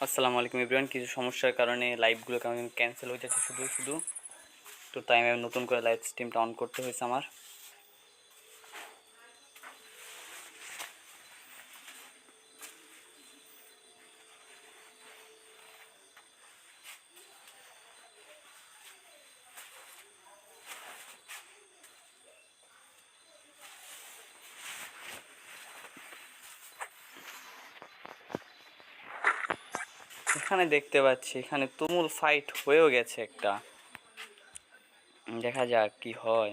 আসসালামু আলাইকুম এভরিওয়ান কিছু সমস্যার কারণে লাইভগুলো কেমন ক্যান্সেল হয়ে যাচ্ছে শুধু শুধু। তো তাই আমি নতুন করে লাইভ স্ট্রিমটা অন করতে হয়েছে আমার। এখানে দেখতে পাচ্ছি, এখানে তুমুল ফাইট হয়েও গেছে একটা। দেখা যাক কি হয়।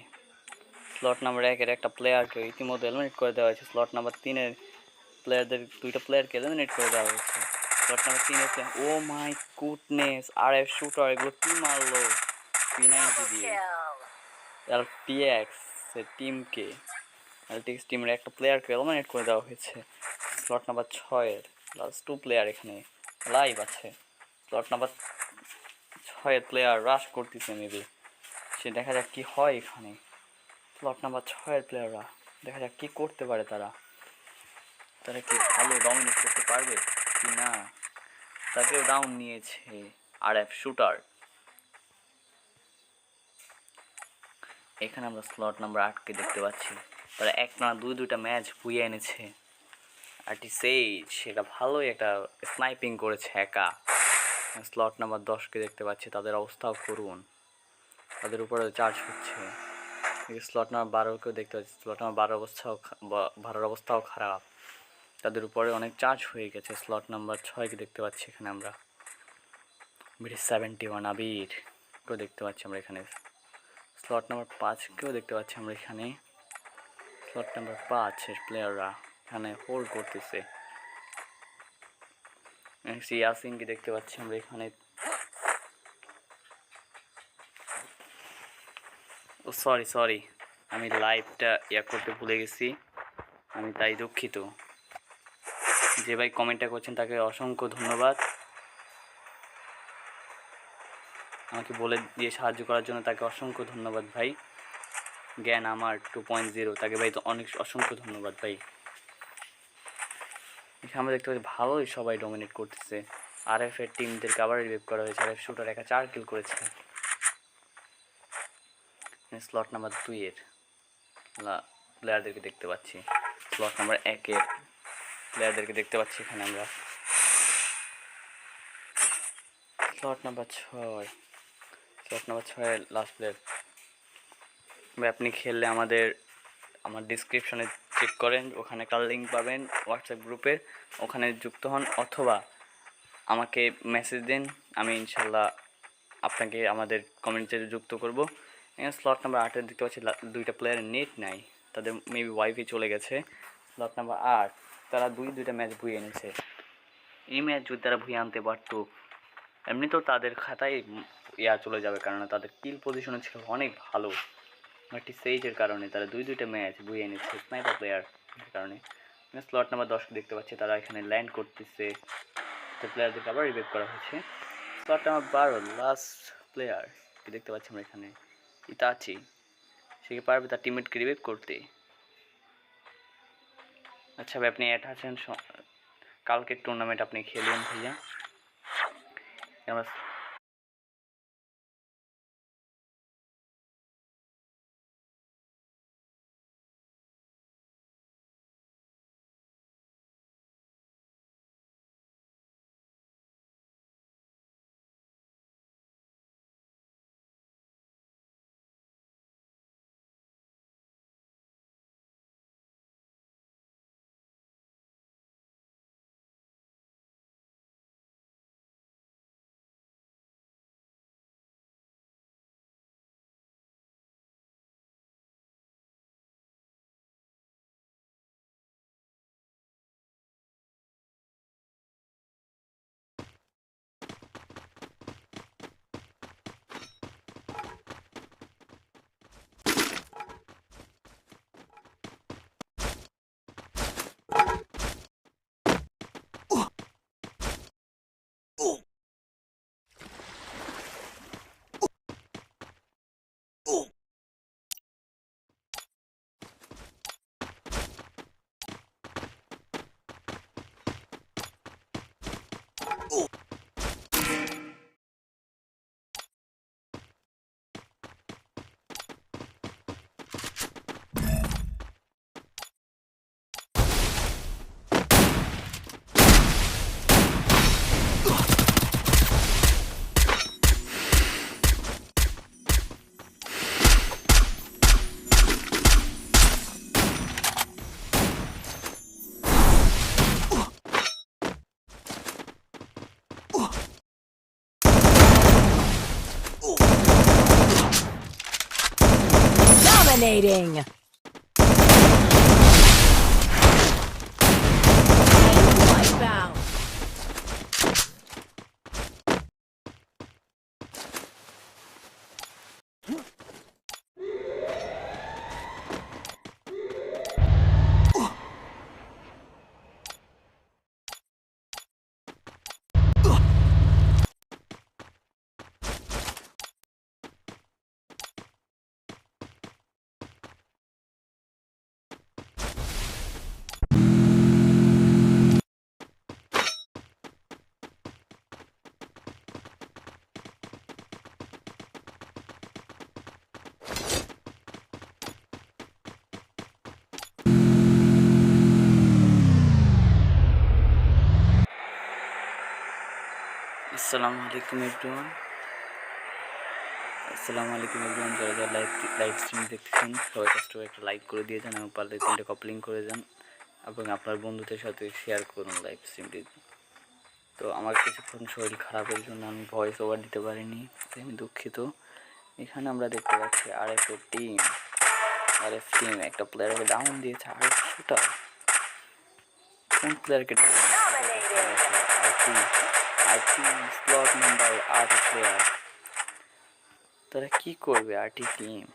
স্লট নাম্বার একের একটা প্লেয়ারকে ইতিমধ্যে এলিমিনেট করে দেওয়া হয়েছে। স্লট নাম্বার তিনের প্লেয়ারদের দুইটা প্লেয়ারকে এলিমিনেট করে দেওয়া হয়েছে। স্লট নাম্বার প্লেয়ার ও মাই কুটনেস আর এফ শুটার এগুলো কি মারলো? পি নাইনটি দিয়ে এল টিএক্স টিমকে এলটিএক্স টিমের একটা প্লেয়ারকে এলিমিনেট করে দেওয়া হয়েছে। স্লট নাম্বার ছয়ের লাস্ট টু প্লেয়ার এখানে লাইভ আছে। স্লট নাম্বার ছয়ের প্লেয়ার রাশ করতেছে মেবি সে দেখা যাক কি হয় এখানে। স্লট নাম্বার ছয়ের প্লেয়াররা দেখা যাক কি করতে পারে তারা। তারা কি ভালো ডমিনেট করতে পারবে কি না? তাকেও ডাউন নিয়েছে আর এফ শুটার এখানে আমরা স্লট নাম্বার আটকে দেখতে পাচ্ছি। তারা এক না দুই দুইটা ম্যাচ বুয়ে এনেছে। আরটি সেই সেটা ভালোই একটা স্নাইপিং করেছে একা। স্লট নাম্বার দশকে দেখতে পাচ্ছি, তাদের অবস্থাও করুন। তাদের উপরে চার্জ হচ্ছে। স্লট নাম্বার বারোকেও দেখতে পাচ্ছি স্লট নাম্বার বারো অবস্থাও বারোর অবস্থাও খারাপ। তাদের উপরে অনেক চার্জ হয়ে গেছে স্লট নাম্বার ছয়কে দেখতে পাচ্ছি এখানে আমরা। বিডি সেভেন্টি ওয়ান আবির কেও দেখতে পাচ্ছি আমরা এখানে। স্লট নাম্বার পাঁচকেও দেখতে পাচ্ছি আমরা এখানে। স্লট নাম্বার পাঁচের প্লেয়াররা এখানে হোল্ড করতেছে। ইয়াসিনকে দেখতে পাচ্ছি আমরা এখানে। ও সরি সরি আমি লাইভটা ইয়া করতে ভুলে গেছি। আমি তাই দুঃখিত। যে ভাই কমেন্টটা করছেন তাকে অসংখ্য ধন্যবাদ। আমাকে বলে দিয়ে সাহায্য করার জন্য তাকে অসংখ্য ধন্যবাদ ভাই। জ্ঞান আমার টু পয়েন্ট জিরো তাকে ভাই তো অনেক অসংখ্য ধন্যবাদ ভাই। এখানে আমরা দেখতে পাচ্ছি ভালোই সবাই ডমিনেট করতেছে। আর এফ এর টিমদেরকে আবার রিভিভ করা হয়েছে। আর এফ শুটার একা চার কিল করেছে। স্লট নাম্বার দুইয়ের প্লেয়ারদেরকে দেখতে পাচ্ছি। স্লট নাম্বার একের প্লেয়ারদেরকে দেখতে পাচ্ছি এখানে আমরা। স্লট নাম্বার ছয়। স্লট নাম্বার ছয়ের লাস্ট প্লেয়ার আপনি খেললে আমাদের আমার ডিসক্রিপশনে চেক করেন, ওখানে একটা লিঙ্ক পাবেন হোয়াটসঅ্যাপ গ্রুপের ওখানে যুক্ত হন অথবা আমাকে মেসেজ দিন, আমি ইনশাল্লাহ আপনাকে আমাদের কমিউনিটিতে যুক্ত করব। এখানে স্লট নাম্বার আটের দেখতে পাচ্ছি দুইটা প্লেয়ারের নেট নাই, তাদের মেবি ওয়াইফাই চলে গেছে। স্লট নাম্বার আট, তারা দুই, দুইটা ম্যাচ ভুয়ে এনেছে। এই ম্যাচ যদি তারা ভুয়ে আনতে পারতো, এমনিতেও তাদের খাতায় ইয়া চলে যাবে কারণ তাদের কিল পজিশনে ছিল অনেক ভালো। একটি সেইজের কারণে তারা দুই দুইটা ম্যাচ বুয়ে এনেছে স্নাইপার প্লেয়ার কারণে। স্লট নাম্বার দশকে দেখতে পাচ্ছি, তারা এখানে ল্যান্ড করতেছে। প্লেয়ারদেরকে আবার রিভেভ করা হয়েছে। স্লট নাম্বার বারো লাস্ট প্লেয়ার দেখতে পাচ্ছি আমরা এখানে ইতাচি সে কি পারবে তার টিমমেটকে রিভেভ করতে? আচ্ছা ভাই, আপনি আছেন কালকের টুর্নামেন্ট আপনি খেলুন ভাইয়া। আমরা Dominating. আসসালামু আলাইকুম এভরিওয়ান আসসালামু আলাইকুম এভরিওয়ান যারা যারা লাইভ লাইভ স্ট্রিম দেখতেছেন, সবাই কষ্ট একটা লাইক করে দিয়ে যান এবং পারলে তিনটে কপলিং করে যান, এবং আপনার বন্ধুদের সাথে শেয়ার করুন লাইভ স্ট্রিমটি তো আমার কিছুক্ষণ শরীর খারাপের জন্য আমি ভয়েস ওভার দিতে পারিনি, তাই আমি দুঃখিত। এখানে আমরা দেখতে পাচ্ছি আর একটা টিম আর এফ টিম একটা প্লেয়ারকে ডাউন দিয়েছে আর শুটার কোন প্লেয়ারকে আইটি আইটি স্লট নাম্বার আট প্লেয়ার তারা কি করবে আরটি টিম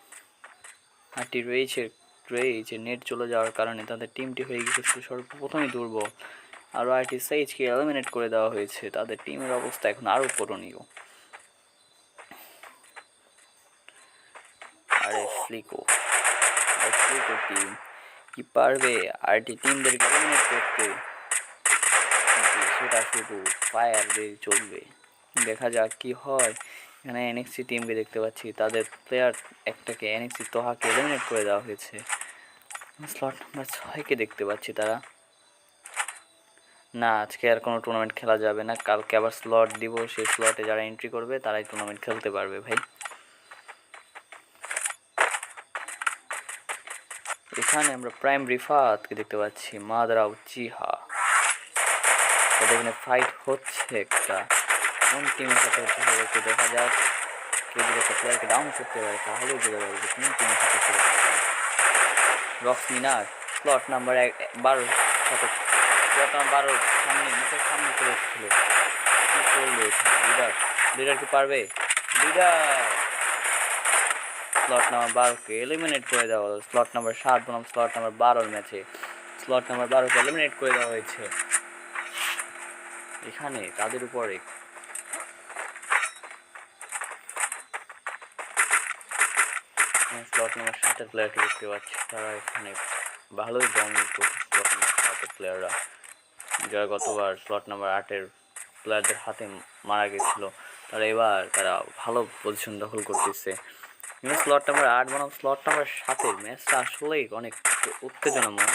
আরটি রয়েছে রয়েছে নেট চলে যাওয়ার কারণে তাদের টিমটি হয়ে গেছে সর্বপ্রথমই দুর্বল। আর আরটি সাইজকে এলিমিনেট করে দেওয়া হয়েছে। তাদের টিমের অবস্থা এখন আরও করণীয়। আরে ফ্লিকো ফ্লিকো টিম কি পারবে? আরটি টিমদেরকে এলিমিনেট করতে। কিন্তু শুধু ফায়ার দিয়ে চলবে। দেখা যাক কি হয়। এখানে এনএক্সি টিমকে দেখতে পাচ্ছি। তাদের প্লেয়ার একটাকে এনএক্সি তোহাকে এলিমিনেট করে দেওয়া হয়েছে। স্লট নাম্বার ছয়কে দেখতে পাচ্ছি তারা। না, আজকে আর কোনো টুর্নামেন্ট খেলা যাবে না। কালকে আবার স্লট দিব। সেই স্লটে যারা এন্ট্রি করবে, তারাই টুর্নামেন্ট খেলতে পারবে ভাই। এখানে আমরা প্রাইম রিফাতকে দেখতে পাচ্ছি, মাদরাও চিহা এখানে ফাইট হচ্ছে একটা। কোন টিমের সাথে হচ্ছে সেটা দেখা যাক। কেউ যদি একটা প্লেয়ারকে ডাউন করতে পারে তাহলেই বোঝা যাবে যে কোন টিমের সাথে খেলে রক্স মিনার স্লট নাম্বার এক, বারো সাথে স্লট নাম্বার বারোর সামনে মুখের সামনে চলে এসেছিল। কী করল লিডার লিডার কি পারবে? লিডার স্লট নাম্বার বারোকে এলিমিনেট করে দেওয়া স্লট নাম্বার সাত বনাম স্লট নাম্বার বারোর ম্যাচে স্লট নাম্বার বারোকে এলিমিনেট করে দেওয়া হয়েছে। এখানে তাদের উপরে স্লট নাম্বার সাতের প্লেয়ারকে দেখতে পাচ্ছি। তারা এখানে ভালোই স্লট প্লেয়াররা যারা গতবার স্লট আটের প্লেয়ারদের হাতে মারা গেছিল, তারা এবার তারা ভালো পজিশন দখল করতেছে। স্লট নাম্বার আট বনাম স্লট নাম্বার সাতের ম্যাচটা আসলেই অনেক উত্তেজনাময়।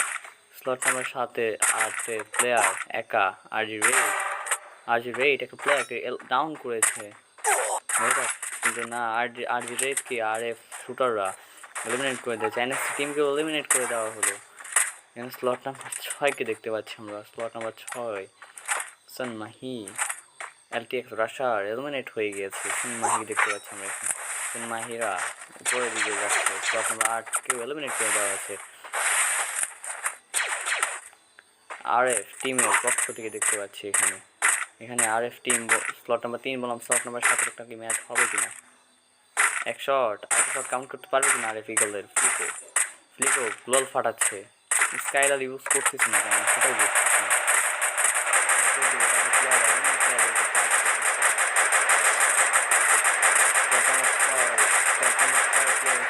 স্লট নাম্বার সাতে আটের প্লেয়ার একা আরজি রেড আরজি রেড একটা প্লেয়ারকে ডাউন করেছে? কিন্তু না আর আরজি আরজি রেডকে আর এফ শুটাররা এলিমিনেট করে দিয়েছে। এনএসসি টিমকে এলিমিনেট করে দেওয়া হলো। এখানে স্লট নাম্বার ছয়কে দেখতে পাচ্ছি আমরা। স্লট নাম্বার ছয় সান মাহি এলটিএক্স রাশার এলিমিনেট হয়ে গিয়েছে। সান মাহি দেখতে পাচ্ছি আমরা এখানে। সান মাহিরা উপরের দিকে যাচ্ছে। স্লট নাম্বার আটকেও এলিমিনেট করে দেওয়া হয়েছে। আর এফ টিমের পক্ষ থেকে দেখতে পাচ্ছি এখানে। এখানে R F team slot number তিন বললাম স্লট নাম্বার সাতের একটা কি ম্যাচ হবে কিনা? এক শট আর শট কাউন্ট করতে পারবে কিনা আর এফ ইগলের ফ্লিকো ফ্লিকো গ্লোল ফাটাচ্ছে। স্কাইলার ইউজ করতেছে না কেন? সেটাই বুঝতেছি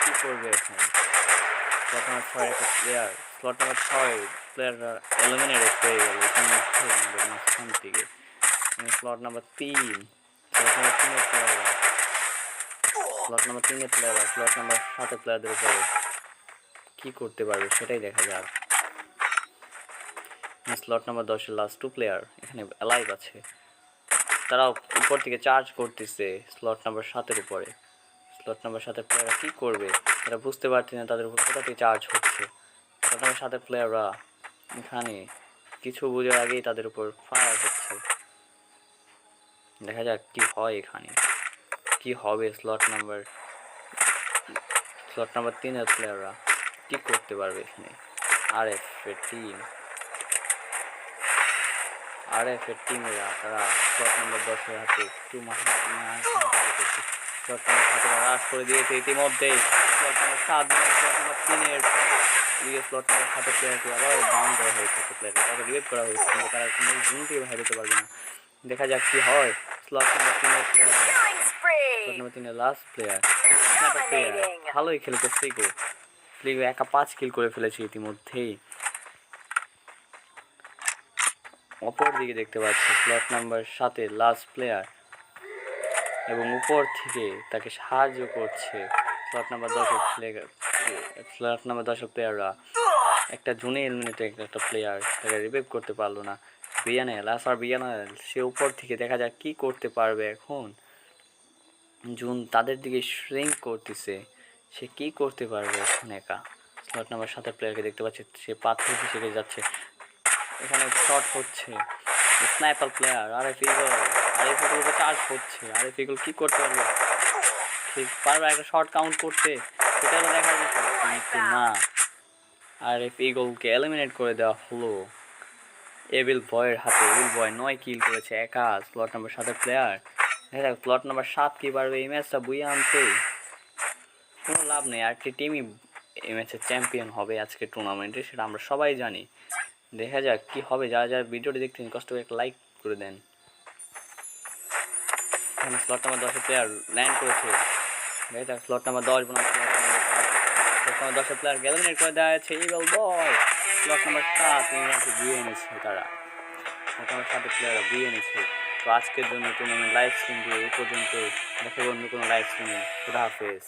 কি করবে ছয় প্লেয়ার স্লট নাম্বার ছয় প্লেয়াররা এলিমিনেটেড হয়ে গেল। এখানে থেকে। স্লট নাম্বার তিন তিনের প্লেয়াররা স্লট নাম্বার তিনের প্লেয়াররা স্লট নাম্বার সাতের প্লেয়ারদের উপরে কী করতে পারবে, সেটাই দেখা যাক। স্লট নাম্বার দশের লাস্ট টু প্লেয়ার এখানে অ্যালাইভ আছে। তারাও উপর থেকে চার্জ করতেছে স্লট নাম্বার সাতের উপরে। স্লট নাম্বার সাথে প্লেয়াররা কী করবে? তারা বুঝতে পারছে না তাদের উপর কোথা থেকে চার্জ হচ্ছে। স্লট নাম্বার সাথে প্লেয়াররা এখানে কিছু বোঝার আগেই তাদের উপর ফায়ার হচ্ছে। দেখা যাক কি হয় এখানে। কি হবে স্লট নাম্বার স্লট নাম্বার তিনের প্লেয়াররা কী করতে পারবে এখানে? আর এফ এর টিম আর এফ এর টিমেরা তারা স্লট নাম্বার দশের হাতে একটু স্লট রাশ করে দিয়েছে নাম্বার সাত স্লট স্লট নাম্বার আবার কিন্তু তারা কোনো জুনটি বাইরে যেতে পারবে না। দেখা যাক কি হয়। স্লট নাম্বার তিনের প্লেয়ার Killing স্লট spree. নাম্বার তিনের লাস্ট প্লেয়ার প্লেয়ার. ভালোই খেলেছে ফ্লিগো ফ্লিগো একা পাঁচ কিল করে ফেলেছে ইতিমধ্যেই। অপর দিকে দেখতে পাচ্ছি স্লট নাম্বার সাথে লাস্ট প্লেয়ার এবং উপর থেকে তাকে সাহায্য করছে স্লট নাম্বার দশের প্লেয়ার স্লট নাম্বার দশের প্লেয়াররা একটা জুনে এলিমিনেটে একটা প্লেয়ার তাকে রিভাইভ করতে পারল না। বিয়ানেল আসার বিয়ানেল সে উপর থেকে দেখা যাক কি করতে পারবে এখন। জুন তাদের দিকে শ্রিঙ্ক করতেছে, সে কি করতে পারবে এখন একা? স্লট নাম্বার সাতের প্লেয়ারকে দেখতে পাচ্ছি, সে পাথর হিসেবে যাচ্ছে। এখানে শট হচ্ছে স্নাইপার প্লেয়ার আর আরে ফিগল আরে ফিগল চার্জ হচ্ছে। আরে ফিগল কি করতে পারবে? ঠিক পারবে একটা শর্ট কাউন্ট করতে, সেটা বিষয়। কিন্তু না আর এফ ইগলকে এলিমিনেট করে দেওয়া হলো। এবিল বয়ের হাতে এবিল বয় নয় কিল করেছে একা স্লট নাম্বার সাতের প্লেয়ার দেখা যাক স্লট নাম্বার সাত কি পারবে এই ম্যাচটা বুয়ে আনতে কোনো লাভ নেই, আর একটি টিমই এই ম্যাচের চ্যাম্পিয়ন হবে আজকে টুর্নামেন্টে সেটা আমরা সবাই জানি। দেখা যাক কি হবে, যারা যারা ভিডিওটি দেখতেন কষ্ট করে একটা লাইক করে দেন। এখানে স্লট নাম্বার দশের প্লেয়ার ল্যান্ড করেছে। দেখা যাক স্লট নাম্বার দশ বনাম স্লট নাম্বার দশের প্লেয়ার গ্যালমিনেট করে দেওয়া হয়েছে ইগল বয় স্লট নাম্বার সাত ম্যাচে দিয়ে এনেছে তারা ব্লক নাম্বার সাতের প্লেয়াররা দিয়ে এনেছে তো আজকের জন্য টুর্নামেন্ট লাইভ স্ট্রিম দিয়ে এই পর্যন্ত দেখা অন্য কোনো লাইভ স্ট্রিমে খুদা হাফেজ